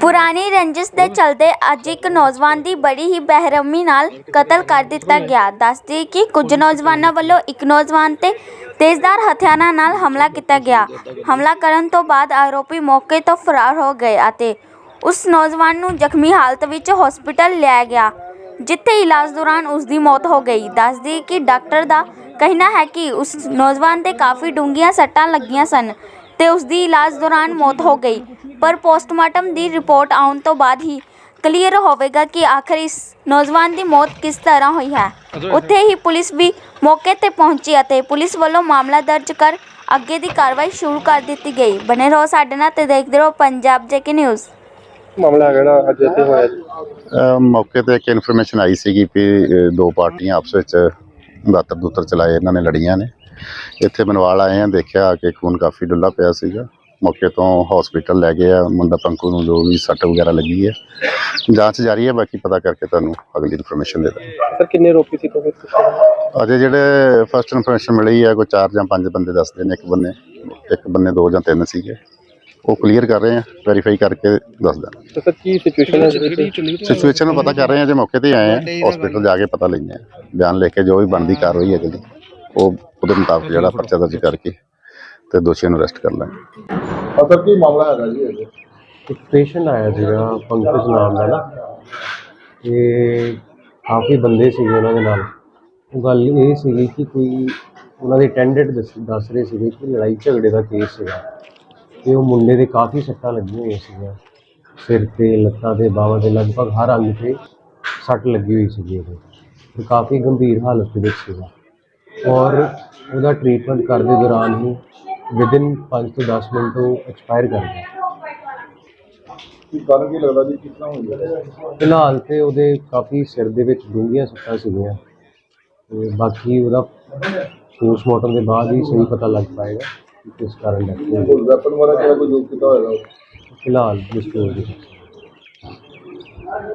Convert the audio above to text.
ਪੁਰਾਣੀ ਰੰਜਿਸ਼ ਦੇ ਚਲਦੇ ਅੱਜ ਇੱਕ ਨੌਜਵਾਨ ਦੀ ਬੜੀ ਹੀ ਬੇਰਹਿਮੀ ਨਾਲ ਕਤਲ ਕਰ ਦਿੱਤਾ ਗਿਆ। ਦੱਸਦੀ ਕਿ ਕੁਝ ਨੌਜਵਾਨਾਂ ਵੱਲੋਂ ਇੱਕ ਨੌਜਵਾਨ ਤੇ ਤੇਜ਼ਧਾਰ ਹਥਿਆਰਾਂ ਨਾਲ ਹਮਲਾ ਕੀਤਾ ਗਿਆ। ਹਮਲਾ ਕਰਨ ਤੋਂ ਬਾਅਦ ਆਰੋਪੀ ਮੌਕੇ ਤੋਂ ਫਰਾਰ ਹੋ ਗਏ ਅਤੇ ਉਸ ਨੌਜਵਾਨ ਨੂੰ ਜ਼ਖਮੀ ਹਾਲਤ ਵਿੱਚ ਹਸਪਤਾਲ ਲਿਆਇਆ ਗਿਆ ਜਿੱਥੇ ਇਲਾਜ ਦੌਰਾਨ ਉਸ ਦੀ ਮੌਤ ਹੋ ਗਈ। ਦੱਸਦੀ ਕਿ ਡਾਕਟਰ ਦਾ ਕਹਿਣਾ ਹੈ ਕਿ ਉਸ ਨੌਜਵਾਨ ਦੇ ਕਾਫੀ ਡੂੰਘੀਆਂ ਸੱਟਾਂ ਲੱਗੀਆਂ ਸਨ। ਤੇ ਉਸ ਦੀ ਇਲਾਜ ਦੌਰਾਨ ਮੌਤ ਹੋ ਗਈ। ਪਰ ਪੋਸਟਮਾਰਟਮ ਦੀ ਰਿਪੋਰਟ ਆਉਣ ਤੋਂ ਬਾਅਦ ਹੀ ਕਲੀਅਰ ਹੋਵੇਗਾ ਕਿ ਆਖਰ ਇਸ ਨੌਜਵਾਨ ਦੀ ਮੌਤ ਕਿਸ ਤਰ੍ਹਾਂ ਹੋਈ ਹੈ। ਉੱਥੇ ਹੀ ਪੁਲਿਸ ਵੀ ਮੌਕੇ ਤੇ ਪਹੁੰਚੀ ਅਤੇ ਪੁਲਿਸ ਵੱਲੋਂ ਮਾਮਲਾ ਦਰਜ ਕਰ ਅੱਗੇ ਦੀ ਕਾਰਵਾਈ ਸ਼ੁਰੂ ਕਰ ਦਿੱਤੀ ਗਈ। ਬਨੇ ਰਹੋ ਸਾਡੇ ਨਾਲ ਤੇ ਦੇਖਦੇ ਰਹੋ ਪੰਜਾਬ ਜੇਕੇ ਨਿਊਜ਼। ਮਾਮਲਾ ਜਿਹੜਾ ਅੱਜ ਇੱਥੇ ਹੋਇਆ ਮੌਕੇ ਤੇ ਇੱਕ ਇਨਫੋਰਮੇਸ਼ਨ ਆਈ ਸੀਗੀ ਕਿ ਦੋ ਪਾਰਟੀਆਂ ਆਪਸ ਵਿੱਚ ਦਾਤਰ ਦੂਤਰ ਚਲਾਏ ਇਹਨਾਂ ਨੇ ਲੜੀਆਂ ਨੇ। ਇੱਥੇ ਬਨਵਾਲ ਆਏ ਆ ਦੇਖਿਆ ਕਿ ਖੂਨ ਕਾਫੀ ਡੁੱਲਾ ਪਿਆ ਸੀਗਾ। ਮੌਕੇ ਤੋਂ ਹਸਪੀਟਲ ਲੈ ਗਏ ਆ ਮੁੰਡਾ ਪੰਕੂ ਨੂੰ ਜੋ ਵੀ ਸੱਟ ਵਗੈਰਾ ਲੱਗੀ ਹੈ ਜਾਂਚ ਜਾਰੀ ਹੈ ਬਾਕੀ ਪਤਾ ਕਰਕੇ ਤੁਹਾਨੂੰ ਅਗਲੀ ਇਨਫੋਰਮੇਸ਼ਨ ਦੇ ਦਾਂਗੇ। ਸਰ ਕਿੰਨੇ ਰੋਪੀ ਸੀ ਤੋਂ ਫਿਰ ਅਜੇ ਜਿਹੜੇ ਫਸਟ ਇਨਫੋਰਮੇਸ਼ਨ ਮਿਲੀ ਹੈ ਕੋਈ 4 ਜਾਂ 5 ਬੰਦੇ ਦੱਸਦੇ ਨੇ ਇੱਕ ਬੰਨੇ ਇੱਕ ਬੰਨੇ 2 ਜਾਂ 3 ਸੀਗੇ। ਉਹ ਕਲੀਅਰ ਕਰ ਰਹੇ ਆ ਵੈਰੀਫਾਈ ਕਰਕੇ ਦੱਸ ਦਾਂ ਤੇ ਸਰ ਕੀ ਸਿਚੁਏਸ਼ਨ ਹੈ ਜਿਹੜੀ ਸਿਚੁਏਸ਼ਨ ਨੂੰ ਪਤਾ ਕਰ ਰਹੇ ਹਾਂ ਜੇ ਮੌਕੇ ਤੇ ਆਏ ਆ ਹਸਪੀਟਲ ਜਾ ਕੇ ਪਤਾ ਲੈਂਦੇ ਆ। ਬਿਆਨ ਲਿਖ ਕੇ ਜੋ ਵੀ ਬਣਦੀ ਕਾਰਵਾਈ ਹੈ ਅਗਲੀ ਉਹ ਉਹਦੇ ਮੁਤਾਬਕ ਜਿਹੜਾ ਪਰਚਾ ਦਰਜ ਕਰਕੇ ਤੇ ਦੋਸ਼ੀਆਂ ਨੂੰ ਅਰੈਸਟ ਕਰ ਲਾਂਗੇ। ਅਸਰ ਕੀ ਮਾਮਲਾ ਹੈਗਾ ਜੀ ਇਹ ਇੱਕ ਪੇਸ਼ੈਂਟ ਆਇਆ ਸੀਗਾ ਪੰਕਜ ਨਾਮ ਦਾ ਨਾ। ਤੇ ਕਾਫੀ ਬੰਦੇ ਸੀਗੇ ਉਹਨਾਂ ਦੇ ਨਾਲ। ਉਹ ਗੱਲ ਇਹ ਸੀਗੀ ਕਿ ਕੋਈ ਉਹਨਾਂ ਦੇ ਅਟੈਂਡੈਂਟ ਦੱਸ ਰਹੇ ਸੀਗੇ ਕਿ ਲੜਾਈ ਝਗੜੇ ਦਾ ਕੇਸ ਸੀਗਾ। ਤੇ ਉਹ ਮੁੰਡੇ ਦੇ ਕਾਫੀ ਸੱਟਾਂ ਲੱਗੀਆਂ ਹੋਈਆਂ ਸੀਗੀਆਂ। ਸਿਰ ਤੇ ਲੱਤਾਂ ਤੇ ਬਾਹਾਂ ਤੇ ਲਗਭਗ ਹਰ ਅੰਗ ਤੇ ਸੱਟ ਲੱਗੀ ਹੋਈ ਸੀਗੀ ਉਹਦੇ ਤੇ ਕਾਫੀ ਗੰਭੀਰ ਹਾਲਤ ਦੇ ਵਿੱਚ ਸੀਗਾ। ਔਰ ਉਹਦਾ ਟ੍ਰੀਟਮੈਂਟ ਕਰਦੇ ਦੌਰਾਨ ਹੀ ਵਿਦਿਨ 5 ਤੋਂ 10 ਮਿੰਟ ਉਹ ਐਕਸਪਾਇਰ ਕਰ ਗਿਆ। ਕੀ ਕਾਰਨ ਕੀ ਲੱਗਦਾ ਜੀ? ਕਿਸ ਤਰ੍ਹਾਂ ਹੈ? ਫਿਲਹਾਲ ਤੇ ਉਹਦੇ ਕਾਫੀ ਸਿਰ ਦੇ ਵਿੱਚ ਡੂੰਘੀਆਂ ਸੱਟਾਂ ਸੀਗੀਆਂ। ਤੇ ਬਾਕੀ ਉਹਦਾ ਪੋਸਟਮਾਰਟਮ ਦੇ ਬਾਅਦ ਹੀ ਸਹੀ ਪਤਾ ਲੱਗ ਪਾਏਗਾ। ਕਿਸ ਕਾਰਨ ਡੈਥ ਹੋਈ ਕੋਈ ਵੈਪਨ ਵਾਲਾ ਕਿਹੜਾ ਕੋਈ ਯੂਜ਼ ਕੀਤਾ ਹੋਏਗਾ? ਫਿਲਹਾਲ ਡਿਸਕਲੋਜ਼ ਨਹੀਂ